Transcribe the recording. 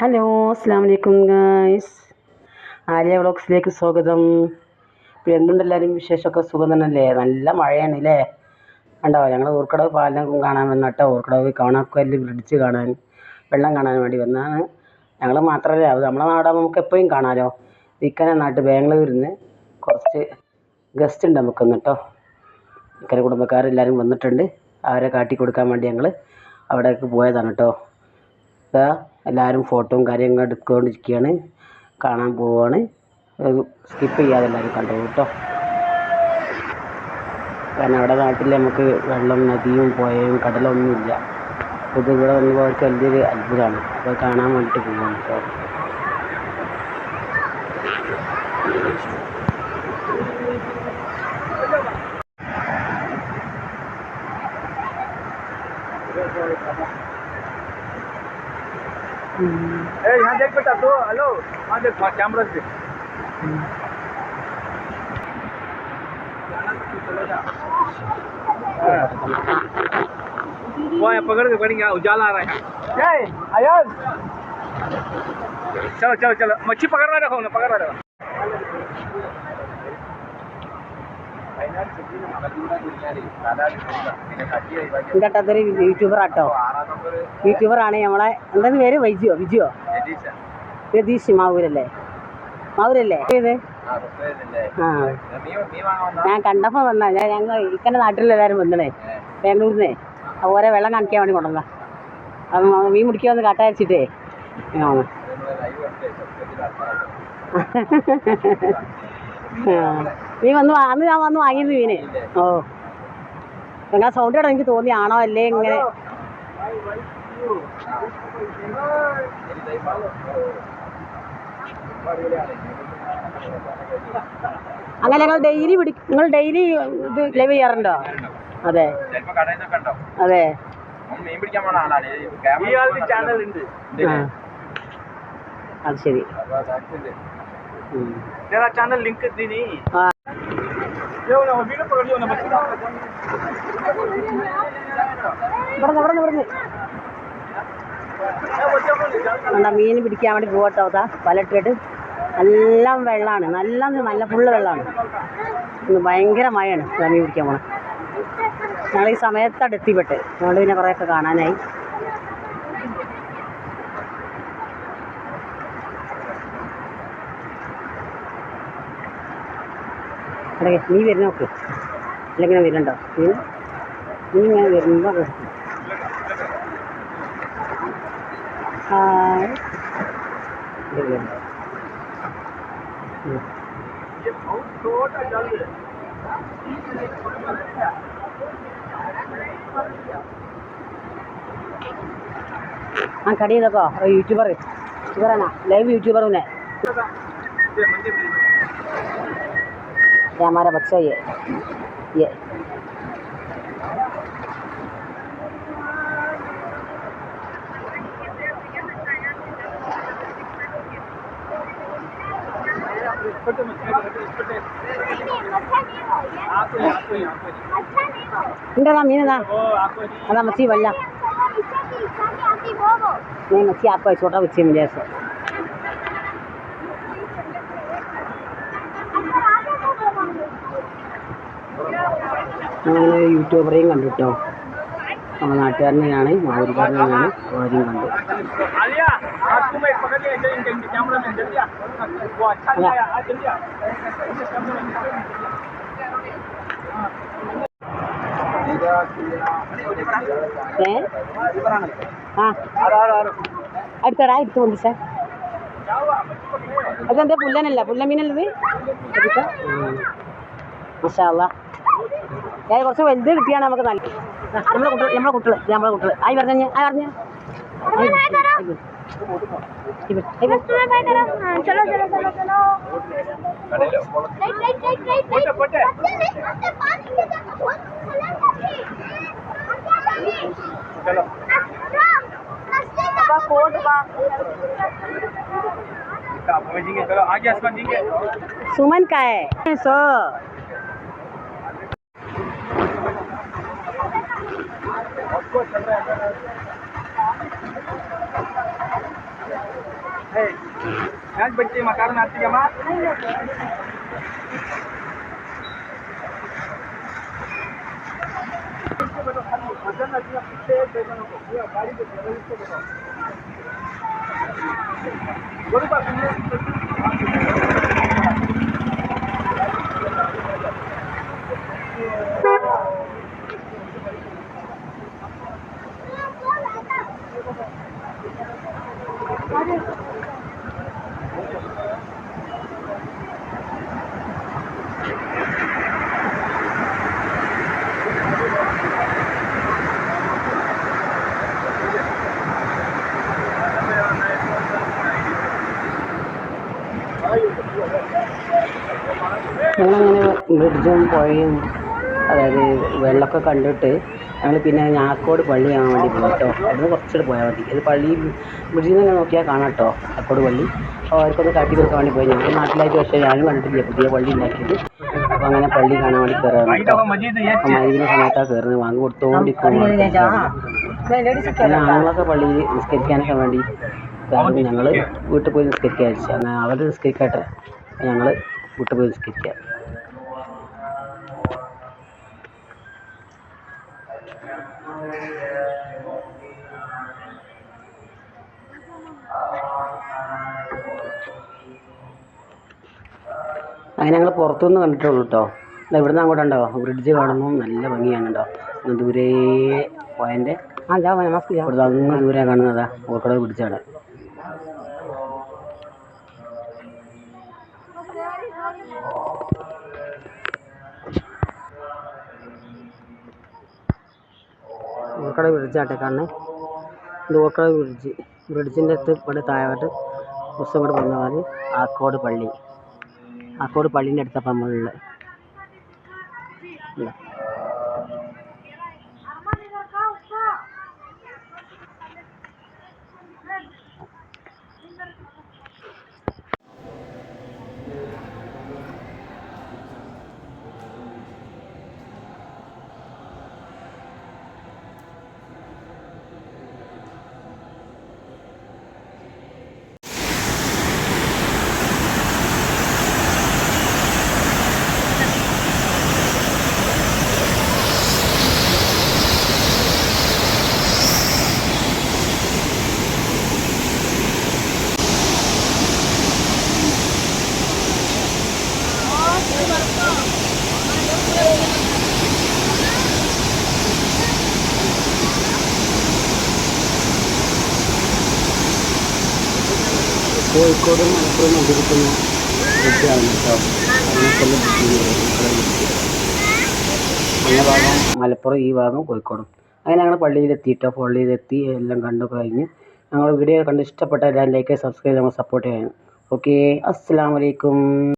Hello അസ്സാം വലൈക്കും guys. Arya വ്ളോഗ്സിലേക്ക് സ്വാഗതം. ഇപ്പോൾ എന്തുണ്ട് എല്ലാവരും വിശേഷമൊക്കെ സുഖം തന്നെയല്ലേ? നല്ല മഴയാണ് അല്ലേ കണ്ടോ ഞങ്ങൾ ഊർക്കടവ് പാലം കാണാൻ വന്ന കേട്ടോ ഊർക്കടവ് കാണാക്കല്ല് ബ്രിഡ്ജ് കാണാൻ വെള്ളം കാണാൻ വേണ്ടി വന്നതാണ് ഞങ്ങൾ മാത്രമല്ല അത് നമ്മളെ നാടാകുമ്പോൾ നമുക്ക് എപ്പോഴും കാണാമല്ലോ ഇക്കനെ നാട്ട് ബാംഗ്ലൂരിൽ നിന്ന് കുറച്ച് ഗസ്റ്റ് ഉണ്ട് നമുക്കൊന്ന് കേട്ടോ. ഇക്കരെ കുടുംബക്കാരെല്ലാവരും വന്നിട്ടുണ്ട്. അവരെ കാട്ടി കൊടുക്കാൻ വേണ്ടി ഞങ്ങൾ അവിടേക്ക് പോയതാണ് കേട്ടോ. എല്ലാവരും ഫോട്ടോയും കാര്യങ്ങളും എടുത്തുകൊണ്ടിരിക്കുകയാണ്. കാണാൻ പോവുകയാണ്. സ്കിപ്പ് ചെയ്യാതെ എല്ലാവരും കണ്ടോളൂ കേട്ടോ കാരണം അവിടെ നാട്ടിൽ നമുക്ക് വെള്ളം നദിയും പുഴയും കടലൊന്നുമില്ല. അപ്പോൾ ഇവിടെ വന്നപ്പോൾ അവർക്ക് വലിയൊരു അത്ഭുതമാണ്. അപ്പോൾ കാണാൻ വേണ്ടിയിട്ട് പോവുകയാണ് കേട്ടോ ए यहाँ देख बेटा तो हेलो। हाँ देख। कैमरा से पकड़ के पड़ी यहाँ उजाला आ रहा है। क्या है चलो चलो चलो मच्छी पकड़ रहा रखो ना पकड़ रहा रखो। യൂട്യൂബർ യൂട്യൂബറാട്ടോ യൂട്യൂബറാണ് നമ്മളെ എന്താ പേര്? വൈജിയോ വിജിയോ? രതീഷ് മാവൂരല്ലേ? മാവൂരല്ലേ? ഇത് ആ. ഞാൻ കണ്ടപ്പോൾ വന്ന ഞാൻ ഞങ്ങൾ ഇക്കന്റെ നാട്ടിലെല്ലാവരും വന്നണേ ബാംഗ്ലൂരിൽ നിന്ന് ഓരോ വെള്ളം കാണിക്കാൻ വേണ്ടി കൊണ്ടുവന്ന അപ്പം മീൻ മുടിക്കാൻ വന്ന് കാട്ടയച്ചിട്ടേ ആ. നീ വന്ന് അന്ന് ഞാൻ വന്ന് വാങ്ങിയത് മീനെ ഓ. നിങ്ങളെ സൗണ്ട് കേട്ടോ എനിക്ക് തോന്നി ആണോ അല്ലേ ഇങ്ങനെ? അങ്ങനെ നിങ്ങൾ ഡെയിലി പിടി നിങ്ങൾ ഡെയിലി ഇത് ലൈവ് ചെയ്യാറുണ്ടോ? അതെ. അതെ. മീൻ പിടിക്കാൻ പോണ ആളാണ്. ഈ ചാനൽ ഉണ്ട്. ആ. അത് ശരി. तेरा चैनल लिंक दी नहीं ആ यो ना वीडियो पकड़ लियो ना बच्चे ഇവിടുന്ന് ഇവിടുന്ന് ഇവിടുന്ന് എന്താ മീൻ പിടിക്കാൻ വേണ്ടി പോകട്ടോ അതാ വലട്ടിട്ട് നല്ല വെള്ളമാണ് നല്ല നല്ല ഫുള്ള് വെള്ളമാണ് ഇന്ന് ഭയങ്കര മഴയാണ് ഇതാ മീൻ പിടിക്കാൻ പോണത് ഞങ്ങൾ ഈ സമയത്താണ് എത്തിപ്പെട്ട് അതുകൊണ്ട് പിന്നെ കുറേയൊക്കെ കാണാനായി അവിടെ നീ വരുന്ന നോക്ക് അല്ലെങ്കിൽ ഞാൻ വരണ്ടോ നീ ഞാൻ വരുമ്പോൾ ഹായ്. ആ കടി ചെയ്തക്കോ. യൂട്യൂബർ യൂട്യൂബറാണ് ലൈവ് യൂട്യൂബർ തന്നെ. ये हमारा बच्चा ये ये। இங்கதான் மீன் தான் அதான் மச்சி नहीं मछी आपको छोटा बच्चे मिले सर ഞങ്ങൾ യൂട്യൂബറെയും കണ്ടു കേട്ടോ നമ്മൾ നാട്ടുകാരനെയാണ് മാവൂരിക്കാരനെയാണ് ആദ്യം കണ്ടു അടുത്തടാ എടുത്തു കൊണ്ട് സാർ. അതെന്താ പുല്ലനല്ല? പുല്ലമീനല്ലത്? മസാല ഏ കുറച്ച് വലുത് കിട്ടിയാണ് നമുക്ക് നല്ല ആ, നമ്മളെ കുട്ടികൾ നമ്മളെ കുട്ടികൾ ഇത് നമ്മളെ കുട്ടികൾ ആയി പറഞ്ഞ ആയി പറഞ്ഞ चलो चलो चलो चलो राइट राइट को चल रहा है। आज बच्चे मकान आती है ഞങ്ങളങ്ങനെ ബ്രിഡ്ജും പുഴയും അതായത് വെള്ളമൊക്കെ കണ്ടിട്ട് ഞങ്ങൾ പിന്നെ ഞാക്കോട് പള്ളി കാണാൻ വേണ്ടി പോയി കേട്ടോ അവിടുന്ന് കുറച്ചുകൂടെ പോയാൽ മതി. ഇത് പള്ളി ബ്രിഡ്ജിൽ നിന്ന് നോക്കിയാൽ കാണാം കേട്ടോ ഞാക്കോട് പള്ളി. അപ്പോൾ അവർക്കൊന്ന് കാട്ടി കൊടുക്കാൻ വേണ്ടി പോയി. ഞങ്ങൾ നാട്ടിലായിട്ട് പക്ഷേ ഞാനും കണ്ടിട്ടില്ല പുതിയ പള്ളി ഉണ്ടാക്കിയത്. അപ്പോൾ അങ്ങനെ പള്ളി കാണാൻ വേണ്ടി കയറാൻ കേട്ടോ. മരുവിന്റെ സമയത്താണ് കയറുന്നത് വാങ്ങി കൊടുത്തുകൊണ്ടിരിക്കും ആണുങ്ങളൊക്കെ പള്ളിയിൽ നിസ്കരിക്കാനൊക്കെ വേണ്ടി കാരണം ഞങ്ങൾ വീട്ടിൽ പോയി നിസ്കരിക്കാൻ വിചാരിച്ചു. എന്നാൽ അവർ നിസ്കരിക്കട്ടെ ഞങ്ങൾ വീട്ടിൽ പോയി നിസ്കരിക്കാം. അങ്ങനെ ഞങ്ങൾ പുറത്തുനിന്ന് കണ്ടിട്ടുള്ളൂ കേട്ടോ ഇവിടുന്ന് അങ്ങോട്ട് ഉണ്ടോ ബ്രിഡ്ജ് കാണുമ്പോൾ നല്ല ഭംഗിയാണ് കേട്ടോ ദൂരെ പോയതിന്റെ ഇവിടുന്ന് അങ്ങ് ദൂരെ കാണുന്നതാ ഓർക്കട ബ്രിഡ്ജാണ് ഓർക്കട ബ്രിഡ്ജാട്ടെ കാണേ ഇത് ഓർക്കട ബ്രിഡ്ജ്. ബ്രിഡ്ജിന്റെ അടുത്ത് ഇവിടെ താഴോട്ട് കുറച്ചും കൂടെ വന്നാൽ മതി. ആക്കോട് പള്ളി. ആക്കോട് പള്ളീന്റെ അടുത്ത നമ്മളുള്ളത് ഇതാ. കോഴിക്കോട് മലപ്പുറം അതിരിക്കുന്ന ബ്രിഡ്ജാണ് കേട്ടോ. അതിനൊക്കെയുള്ള ബ്രിഡ്ജ് അങ്ങനെ ഭാഗം മലപ്പുറം ഈ ഭാഗം കോഴിക്കോടും. അങ്ങനെ ഞങ്ങൾ പള്ളിയിലെത്തിയിട്ടോ പള്ളിയിലെത്തി എല്ലാം കണ്ടു കഴിഞ്ഞ്. ഞങ്ങൾ വീഡിയോ കണ്ട് ഇഷ്ടപ്പെട്ട എല്ലാവരും ലൈക്ക് സബ്സ്ക്രൈബ് നമ്മൾ സപ്പോർട്ട് ചെയ്യണം. ഓക്കെ അസ്സാം വലൈക്കും